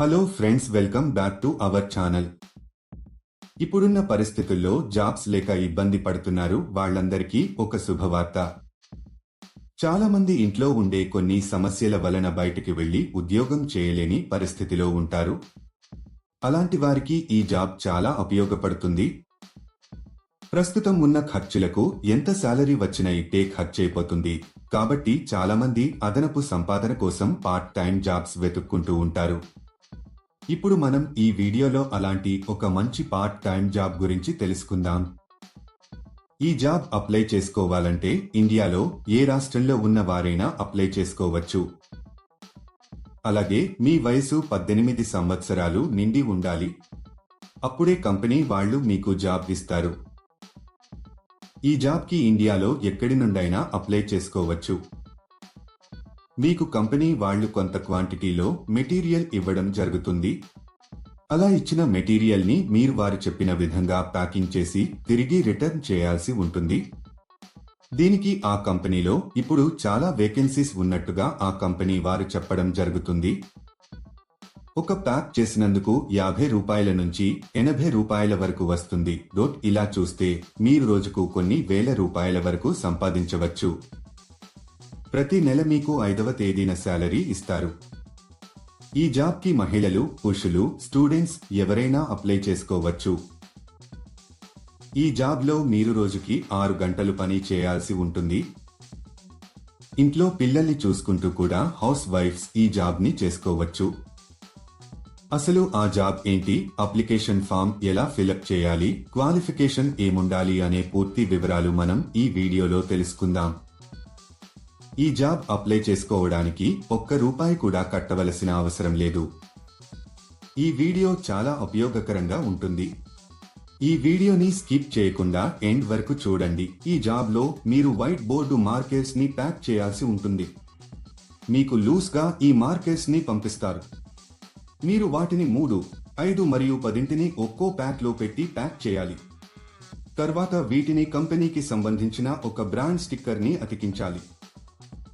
Hello friends welcome back to our channel ఇప్పుడున్న పరిస్థితుల్లో jobs లేక ఇబ్బంది పడుతున్నారు వాళ్ళందరికీ ఒక శుభవార్త. చాలా మంది ఇంట్లో ఉండే కొన్ని సమస్యల వలన బయటికి వెళ్ళి ఉద్యోగం చేయలేని పరిస్థితిలో ఉంటారు. అలాంటి వారికి ఈ జాబ్ చాలా ఉపయోగపడుతుంది. ప్రస్తుతం ఉన్న ఖర్చులకు ఎంత శాలరీ వచ్చినా ఇట్టే ఖర్చయిపోతుంది కాబట్టి చాలామంది అదనపు సంపాదన కోసం పార్ట్ టైం జాబ్స్ వెతుక్కుంటూ ఉంటారు. ఇప్పుడు మనం ఈ వీడియోలో అలాంటి ఒక మంచి పార్ట్ టైం జాబ్ గురించి తెలుసుకుందాం. ఈ జాబ్ అప్లై చేసుకోవాలంటే ఇండియాలో ఏ రాష్ట్రంలో ఉన్న వారైనా అప్లై చేసుకోవచ్చు. అలాగే మీ వయసు పద్దెనిమిది సంవత్సరాలు నిండి ఉండాలి. అప్పుడే కంపెనీ వాళ్ళు మీకు జాబ్ ఇస్తారు. ఈ జాబ్కి ఇండియాలో ఎక్కడి నుండైనా అప్లై చేసుకోవచ్చు. మీకు కంపెనీ వాళ్ళు కొంత క్వాంటిటీలో మెటీరియల్ ఇవ్వడం జరుగుతుంది. అలా ఇచ్చిన మెటీరియల్ని మీరు వారు చెప్పిన విధంగా ప్యాకింగ్ చేసి తిరిగి రిటర్న్ చేయాల్సి ఉంటుంది. దీనికి ఆ కంపెనీలో ఇప్పుడు చాలా వేకెన్సీస్ ఉన్నట్టుగా ఆ కంపెనీ వారు చెప్పడం జరుగుతుంది. ఒక ప్యాక్ చేసినందుకు యాభై రూపాయల నుంచి ఎనభై రూపాయల వరకు వస్తుంది. డోట్ ఇలా చూస్తే మీరు రోజుకు కొన్ని వేల రూపాయల వరకు సంపాదించవచ్చు. ప్రతి నెల మీకు ఐదవ తేదీన శాలరీ ఇస్తారు. ఈ జాబ్కి మహిళలు పురుషులు స్టూడెంట్స్ ఎవరైనా అప్లై చేసుకోవచ్చు. ఈ జాబ్లో మీరు రోజుకి ఆరు గంటలు పని చేయాల్సి ఉంటుంది. ఇంట్లో పిల్లల్ని చూసుకుంటూ కూడా హౌస్ వైఫ్స్ ఈ జాబ్ని చేసుకోవచ్చు. అసలు ఆ జాబ్ ఏంటి? అప్లికేషన్ ఫామ్ ఎలా ఫిలప్ చేయాలి? క్వాలిఫికేషన్ ఏముండాలి? అనే పూర్తి వివరాలు మనం ఈ వీడియోలో తెలుసుకుందాం. ఈ జాబ్ అప్లై చేసుకోవడానికి ఒక్క రూపాయి కూడా కట్టవలసిన అవసరం లేదు. ఈ వీడియో చాలా ఉపయోగకరంగా ఉంటుంది. ఈ వీడియోని స్కిప్ చేయకుండా ఎండ్ వరకు చూడండి. ఈ జాబ్లో మీరు వైట్ బోర్డు మార్కర్స్ని ప్యాక్ చేయాల్సి ఉంటుంది. మీకు లూస్గా ఈ మార్కర్స్ని పంపిస్తారు. మీరు వాటిని మూడు ఐదు మరియు పదింటిని ఒక్కో ప్యాక్లో పెట్టి ప్యాక్ చేయాలి. తర్వాత వీటిని కంపెనీకి సంబంధించిన ఒక బ్రాండ్ స్టిక్కర్ని అతికించాలి.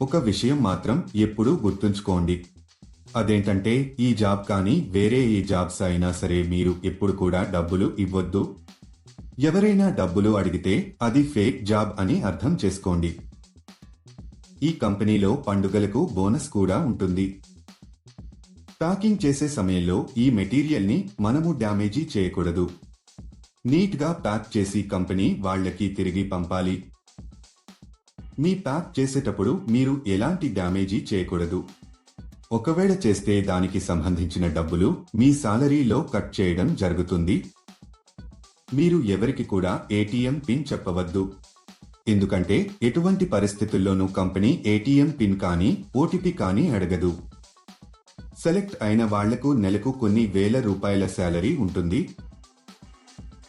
ఒక విషయం మాత్రం ఎప్పుడూ గుర్తుంచుకోండి. అదేంటంటే ఈ జాబ్ కానీ వేరే ఏ జాబ్స్ అయినా సరే మీరు ఎప్పుడు కూడా డబ్బులు ఇవ్వద్దు. ఎవరైనా డబ్బులు అడిగితే అది ఫేక్ జాబ్ అని అర్థం చేసుకోండి. ఈ కంపెనీలో పండుగలకు బోనస్ కూడా ఉంటుంది. ప్యాకింగ్ చేసే సమయంలో ఈ మెటీరియల్ని మనము డ్యామేజీ చేయకూడదు. నీట్గా ప్యాక్ చేసి కంపెనీ వాళ్ళకి తిరిగి పంపాలి. మీ ప్యాక్ చేసేటప్పుడు మీరు ఎలాంటి డ్యామేజీ చేయకూడదు. ఒకవేళ చేస్తే దానికి సంబంధించిన డబ్బులు మీ సాలరీలో కట్ చేయడం జరుగుతుంది. మీరు ఎవరికి కూడా ఏటీఎం పిన్ చెప్పవద్దు. ఎందుకంటే ఎటువంటి పరిస్థితుల్లోనూ కంపెనీ ఏటీఎం పిన్ కానీ ఓటీపీ కానీ అడగదు. సెలెక్ట్ అయిన వాళ్ళకు నెలకు కొన్ని వేల రూపాయల శాలరీ ఉంటుంది.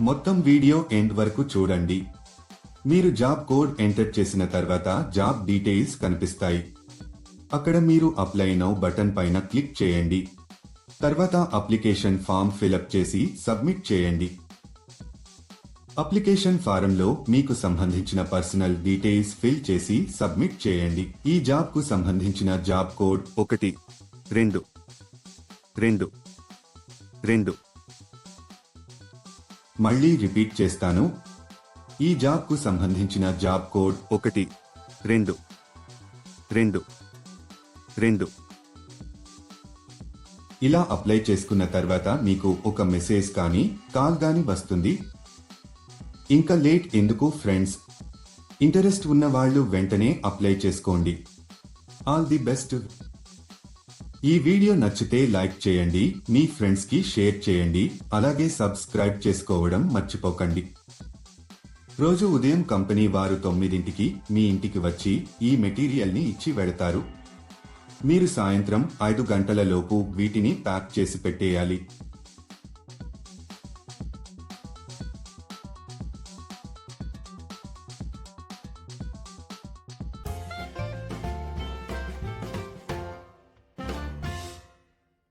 మొత్తం వీడియో ఎండ్ వరకు చూడండి. మీరు జాబ్ కోడ్ ఎంటర్ చేసిన తర్వాత జాబ్ డీటెయిల్స్ కనిపిస్తాయి. అక్కడ మీరు అప్లై నౌ బటన్ పైన క్లిక్ చేయండి. తర్వాత అప్లికేషన్ ఫామ్ ఫిలప్ చేసి సబ్మిట్ చేయండి. అప్లికేషన్ ఫారంలో మీకు సంబంధించిన పర్సనల్ డీటెయిల్స్ ఫిల్ చేసి సబ్మిట్ చేయండి. ఈ జాబ్కు సంబంధించిన జాబ్ కోడ్ ఒకటి రెండు రెండు రెండు. మళ్ళీ రిపీట్ చేస్తాను. ఈ జాబ్కు సంబంధించిన జాబ్ కోడ్ ఒకటి రెండు రెండు రెండు. ఇలా అప్లై చేసుకున్న తర్వాత మీకు ఒక మెసేజ్ కానీ కాల్ గాని వస్తుంది. ఇంకా లేట్ ఎందుకు ఫ్రెండ్స్? ఇంటరెస్ట్ ఉన్న వాళ్ళు వెంటనే అప్లై చేసుకోండి. All the best. ఈ వీడియో నచ్చితే లైక్ చేయండి మీ ఫ్రెండ్స్కి షేర్ చేయండి అలాగే సబ్స్క్రైబ్ చేసుకోవడం మర్చిపోకండి. రోజు ఉదయం కంపెనీ వారు తొమ్మిదింటికి మీ ఇంటికి వచ్చి ఈ మెటీరియల్ని ఇచ్చి వెడతారు. మీరు సాయంత్రం ఐదు గంటల లోపు వీటిని ప్యాక్ చేసి పెట్టేయాలి.